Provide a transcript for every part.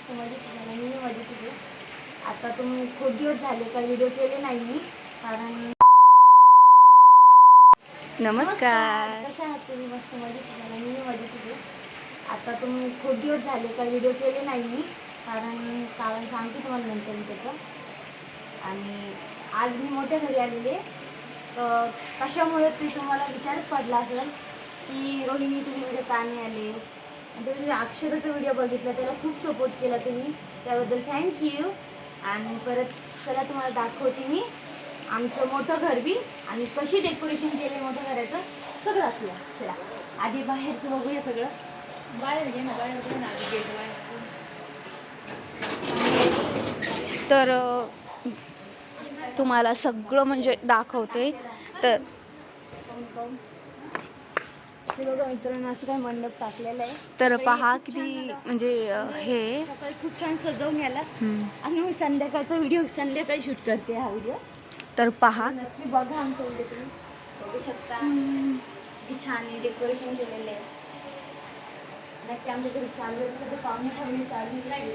मस्त मजेत आहे. मी मजेत आहे आता तुम्ही खूप दिवस झाले का व्हिडिओ केले नाही मी. कारण नमस्कार. कशा आहात तुम्ही? मस्त मजेत आहे. मी मजेत आहे आता तुम्ही खूप दिवस झाले का व्हिडिओ केले नाही मी. कारण कारण सांगते तुम्हाला नंतर मी त्याचं. आणि आज मी मोठ्या घरी आलेले. कशामुळे ते तुम्हाला विचारच पडला असेल की रोहिणी तुम्ही व्हिडिओ का नाही आले? आणि तुम्ही जे अक्षराचा व्हिडिओ बघितला त्याला खूप सपोर्ट केला तुम्ही. त्याबद्दल थँक्यू आणि परत चला तुम्हाला दाखवते मी आमचं मोठं घर बी. आणि कशी डेकोरेशन केले मोठं घराचं सगळं दाखवूया. चला आधी बाहेरचं बघूया सगळं. बाहेर घे ना बाहेर घे ना गेट बाहेर. तर तुम्हाला सगळं म्हणजे दाखवते. तर हे बघा मित्रांनो असं काय मंडप टाकलेलं आहे. तर पहा किती म्हणजे हे. सकाळी खूप छान सजवून याला. आणि मी संध्याकाळचा व्हिडिओ संध्याकाळी शूट करते हा व्हिडिओ. तर पहा. नक्की बघा आमचा व्हिडिओ तुम्ही. बघू शकता. किती छान आहे डेकोरेशन केलेलं आहे. नक्की आमच्या घरी चालू आहे. पाहुणे पाहुणे चालू आहे.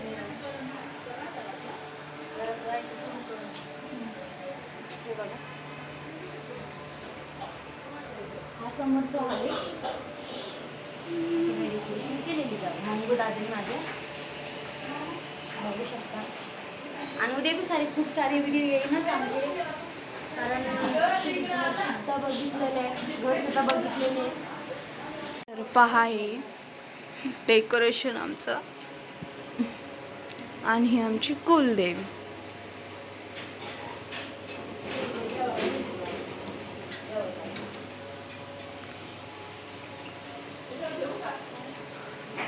बघा. हा समोरचा हॉल आहे. सगळं डेकोरेशन केलेली बघा मंगू दादी माझे बघू शकता. आणि उद्या बी सारे खूप सारे व्हिडिओ येईनच आमचे. कारण सुद्धा बघितलेले आहे घरसुद्धा बघितलेले आहे. तर पहा हे डेकोरेशन आमचं. आणि आमची कुलदेवी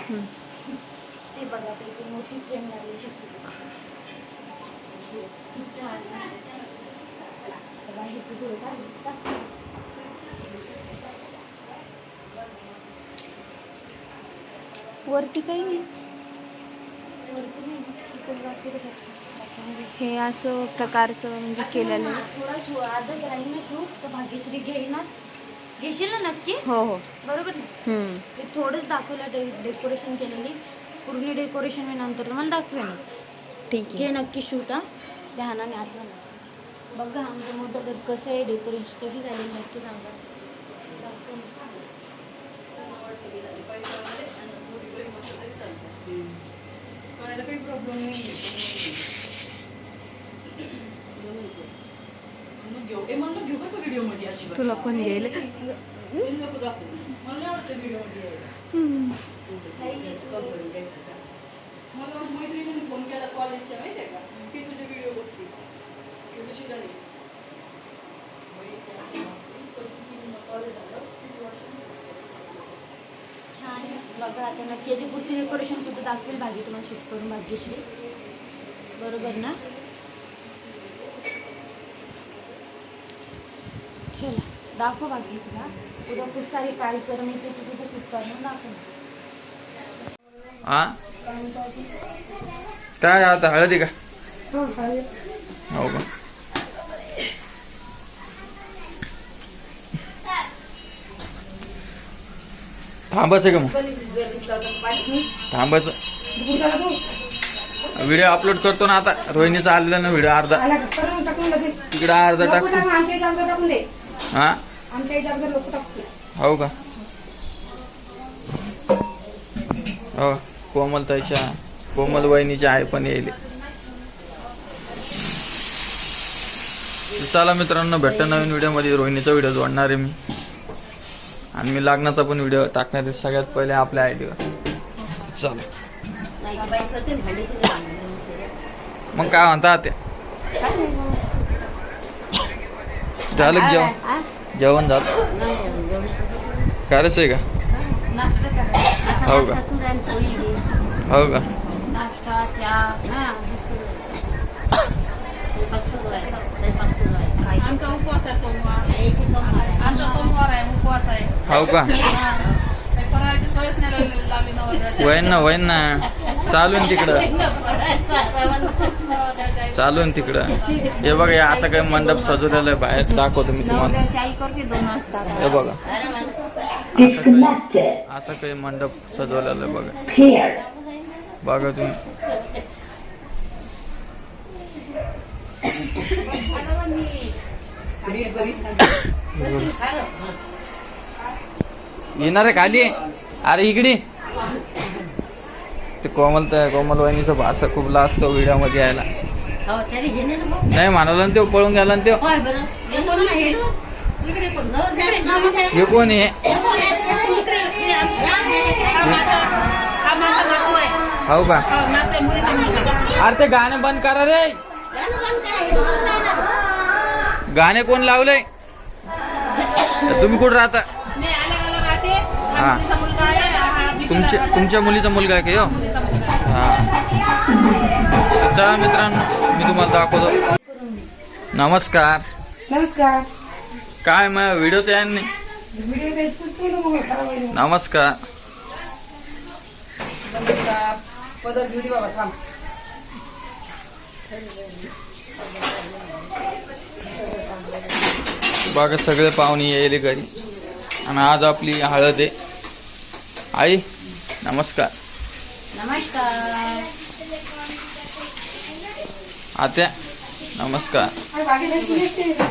हम्म. ते बघा ते इथे मोठी फ्रेम लागली शकते खूप छान आहे. चला, आता बाहेरचं थोडं काढू. वरती काही नाही. दाखवून हे असं प्रकारचं म्हणजे केलेलं भाग्यश्री घेईनच घेशील ना नक्की? हो हो. बरोबर. ते थोडंच दाखवलं डेकोरेशन केलेली. पूर्ण डेकोरेशन मी नंतर तुम्हाला दाखवेनच ठीक आहे. नक्की शूट हा. ध्यानाने आठवण बघा आमचं मोठं घर कसं आहे डेकोरेशन कशी झालेली नक्की सांगा. काही प्रॉब्लेम नाही मग घेऊ ए म्हणलं घेऊ का व्हिडिओमध्ये अजिबात तुला पण दाखवू. मला मला मैत्रिणीने फोन केला कॉलेजच्या माहितीये का? ती तुझे व्हिडिओ बघते. ती कशी झाली? कॉलेज झालं किती वर्ष छान आहे. बघा आता नक्की याची पुढची डेकोरेशन सुद्धा दाखवेल. भागी तुम्हाला शूट करून भाग्यश्री. बरोबर ना? चला दाखव भाग्यश्री हा उद्या खूप सारे कार्यक्रम आहे त्याची सुद्धा शूट करून दाखव. हा काय आता हळदी का? हो का? थांबायचं का मग? थांबायचं. व्हिडिओ अपलोड करतो ना आता. रोहिणीचा आलेला ना व्हिडिओ अर्धा. तिकडे अर्धा टाकतो हा? हो का? हो. कोमलताईच्या कोमल वहिनीच्या आहे पण येईल. चला मित्रांनो भेटत नवीन व्हिडिओमध्ये. रोहिणीचा व्हिडिओ जोडणार आहे मी. आणि मी लग्नाचा पण व्हिडिओ टाकणार आहे सगळ्यात पहिले आपल्या आयडीवर. चला. मग काय म्हणता त्या झालं जेवण? जेवण झालं? करायचं आहे का? हो का हो का आमचा उपवास आहे सोमवार आमचा सोमवार आहे उपवास आहे हो का वय ना वैन ना चालू आहे तिकडं चालू आहे ना तिकडं हे बघा या असं काही मंडप सजवलेलं आहे बाहेर दाखवतो मी तुम्हाला हे बघा आता काही मंडप सजवलेला आहे बघा. बघा तुम्ही येणार आहे खाली. अरे इकडे. ते कोमल तर कोमल वाहिनीचं भाषा खूप लास्ट व्हिडिओमध्ये यायला. नाही म्हणाला ना ते पळून गेला ना ते. हो का अरे ते गाणं बंद करा रे गाणे कोण लावलंय तुम्ही कुठं राहता हा तुमच्या तुमच्या मुलीचा मुलगा आहे का हा चला मित्रांनो मी तुम्हाला दाखवतो. नमस्कार. नमस्कार. काय मग व्हिडिओ तयार नाही. नमस्कार. बघा सगळे पाहुणे यायले घरी. आणि आज आपली हळद आहे. आई नमस्कार. नमस्कार. आत्या नमस्कार अरे बाकी काही कुणीच नाही का?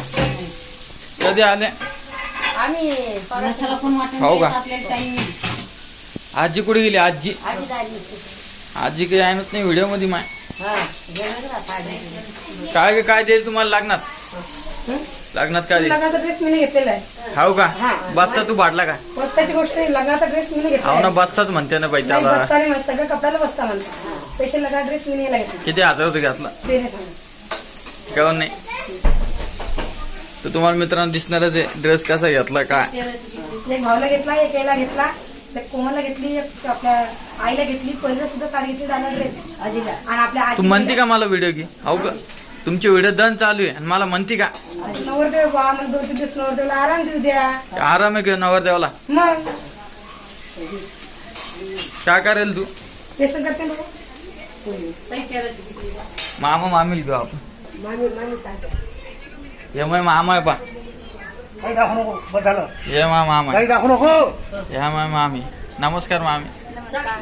कधी आले? आम्ही वाटून हो का? द्यायचा आपल्याला टाइम आजी कुठे गेली? आजी. आधी झाली आजी काही आणत नाही व्हिडिओमध्ये माय. हा काय काय देईल तुम्हाला लागणार? लागणार काय देईल? लग्नाचा ड्रेस मी घेतलेला आहे. हाव का? हा. बसता तू भाडला का? बस्ताची गोष्ट लग्नाचा ड्रेस मी घेतलेला हाव ना आहे. बसताच म्हणते ना बाई नाही त्याला. बसता नाही म्हणत, सगळं कपड्याला बसता म्हणतात स्पेशल लग्ना ड्रेस मी नाही घेतला किती हजार होते घातला? ते नाही सांगत. कळून नाही तर तुम्हाला मित्रांनो दिसणारच आहे ड्रेस कसा घेतला काय? एक भाऊला घेतला एक याला घेतला. एक कोमलला घेतली? एक आपल्या आईला घेतली. पहिलं सुद्धा साडी घेतली झाला ड्रेस आजीला. आणि आपल्या तू आजी म्हणते का मला व्हिडिओ घे? हो का? तुमची व्हिडिओ दन चालू आहे. आणि मला म्हणते का? नवरदेव बा मग दोन तीन दिवस नवरदेवला आराम देऊ द्या. आराम आहे का नवरदेवाला? मग? काय करेल तू? व्यसन करते ना मामा मामील घेऊ आपण. मामी मामी काय? हे मग मामा आहे पा। काही दाखवू नको बस झालं हे मा मामा काही दाखवू नको। हे माय मामी। नमस्कार मामी।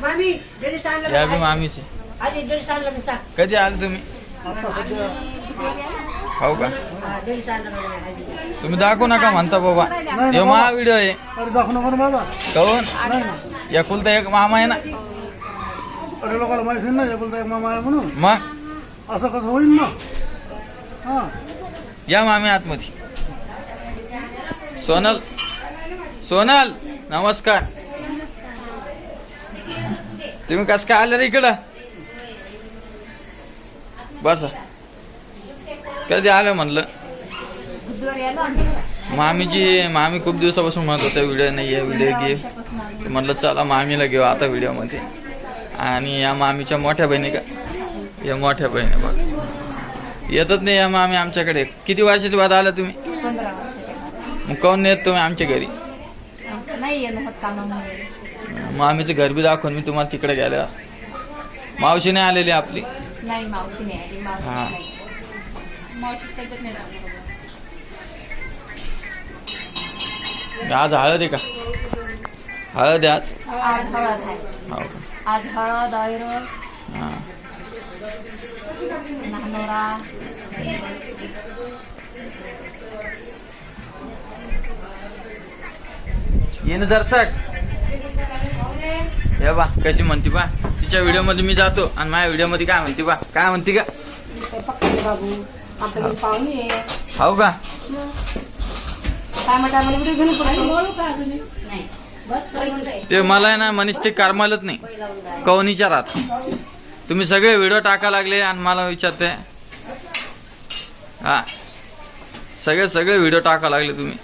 मामी जरी सांगलं या बी मामीचे आधी जरी सांगलं मी सांग। कधी आले तुम्ही? हो का? हा, जरी सांगलं मला आधी. तुम्ही दाखवू नका म्हणता बाबा. हे मा व्हिडिओ आहे. अरे दाखवू नको ना बाबा. कहून एकुलता एक मामा आहे ना? अरे लोकांना माहिती नाही ना बोलता एक मामा आहे म्हणून. मग असं कसं होईल ना? हा. या मामी आतमध्ये. सोनल सोनल नमस्कार. तुम्ही कस काय आले रे इकडं? बस. कधी आलं म्हणलं? मामीची मामी खूप दिवसापासून म्हणत होत्या व्हिडिओ नाही आहे व्हिडिओ घे. म्हणलं चला मामीला घेऊ आता व्हिडिओमध्ये. आणि या मामीच्या मोठ्या बहिणी का? या मोठ्या बहिणी बघ. येतच नाही या मामी आमच्याकडे. किती वर्षाची बाद आला तुम्ही? पंधरा मग काऊन नाही येत तुम्ही आमच्या घरी? नाही येणं होत कामामुळे. मामीचं घर बी दाखवून मी तुम्हाला तिकडे गेल्या मावशी नाही आलेली आपली? नाही मावशी नाही आली. मावशी हा. नाही. आज हळद आहे का? हळद आहे आज? आज हळद आहे. हो का? आज हळद हां ये ना दर्शक. हे बा कशी म्हणते बा? तिच्या व्हिडिओमध्ये मी जातो आणि माझ्या व्हिडिओमध्ये काय म्हणते बा? काय म्हणते का बाबू पाहुणे आहे हो का? टायमा टायमाला व्हिडिओ घेऊन ते मला आहे ना मनीष ते करमालच नाही. कौन विचारात तुम्ही सगळे व्हिडिओ टाका लागले आणि मला विचारते. हा. सगळे सगळे व्हिडिओ टाका लागले तुम्ही.